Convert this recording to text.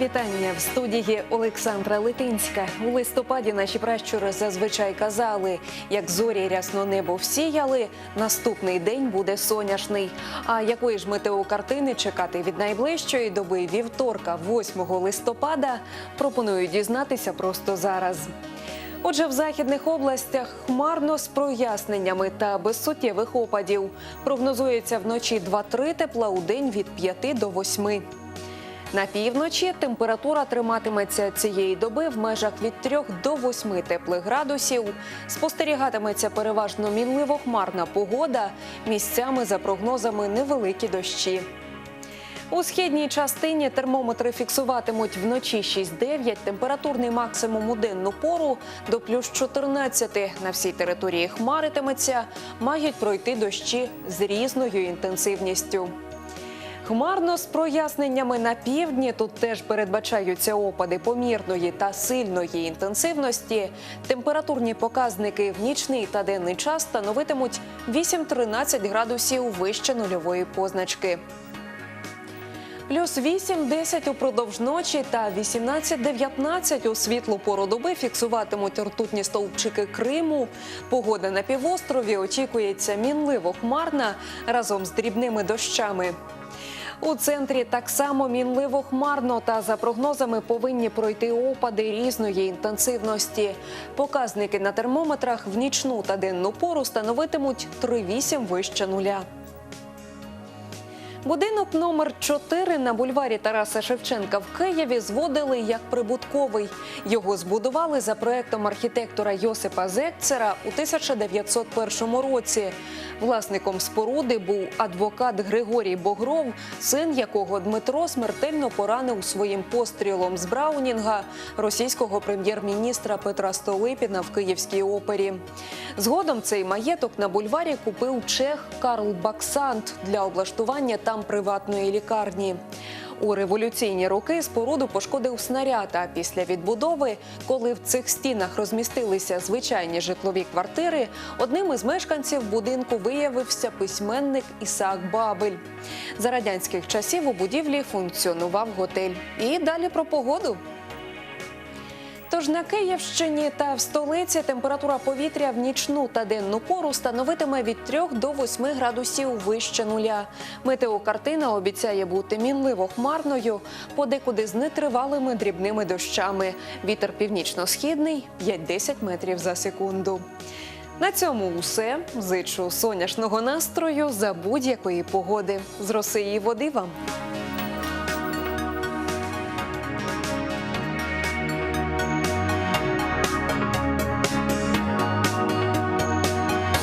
вітання в студії Олександра Литинська. У листопаді наші пращури зазвичай казали, як зорі рясно небо всіяли, наступний день буде соняшний. А якої ж метеокартини чекати від найближчої доби вівторка, 8 листопада, пропоную дізнатися просто зараз. Отже, в західних областях хмарно з проясненнями та без суттєвих опадів. Прогнозується вночі 2-3 тепла у день від 5 до 8. На півночі температура триматиметься цієї доби в межах від 3 до 8 теплих градусів. Спостерігатиметься переважно мінливо-хмарна погода. Місцями за прогнозами невеликі дощі. У східній частині термометри фіксуватимуть вночі 6-9, температурний максимум у денну пору до плюс 14. На всій території хмаритиметься, мають пройти дощі з різною інтенсивністю. Хмарно з проясненнями на півдні тут теж передбачаються опади помірної та сильної інтенсивності. Температурні показники в нічний та денний час становитимуть 8-13 градусів вище нульової позначки. Плюс 8-10 упродовж ночі та 18-19 у світлу пору доби фіксуватимуть ртутні стовпчики Криму. Погода на півострові очікується мінливо хмарна разом з дрібними дощами. У центрі так само мінливо хмарно та за прогнозами повинні пройти опади різної інтенсивності. Показники на термометрах в нічну та денну пору становитимуть 3,8 вище нуля. Будинок номер 4 на бульварі Тараса Шевченка в Києві зводили як прибутковий. Його збудували за проектом архітектора Йосипа Зекцера у 1901 році. Власником споруди був адвокат Григорій Богров, син якого Дмитро смертельно поранив своїм пострілом з Браунінга російського прем'єр-міністра Петра Столипіна в Київській опері. Згодом цей маєток на бульварі купив чех Карл Баксант для облаштування там приватної лікарні. У революційні роки споруду пошкодив снаряд. А після відбудови, коли в цих стінах розмістилися звичайні житлові квартири, одним із мешканців будинку виявився письменник Ісаак Бабель. За радянських часів у будівлі функціонував готель. І далі про погоду. Тож на Київщині та в столиці температура повітря в нічну та денну пору становитиме від 3 до 8 градусів вище нуля. Метеокартина обіцяє бути мінливо хмарною, подекуди з нетривалими дрібними дощами. Вітер північно-східний 5-10 метрів за секунду. На цьому усе. Зичу сонячного настрою за будь-якої погоди. З роси і води вам.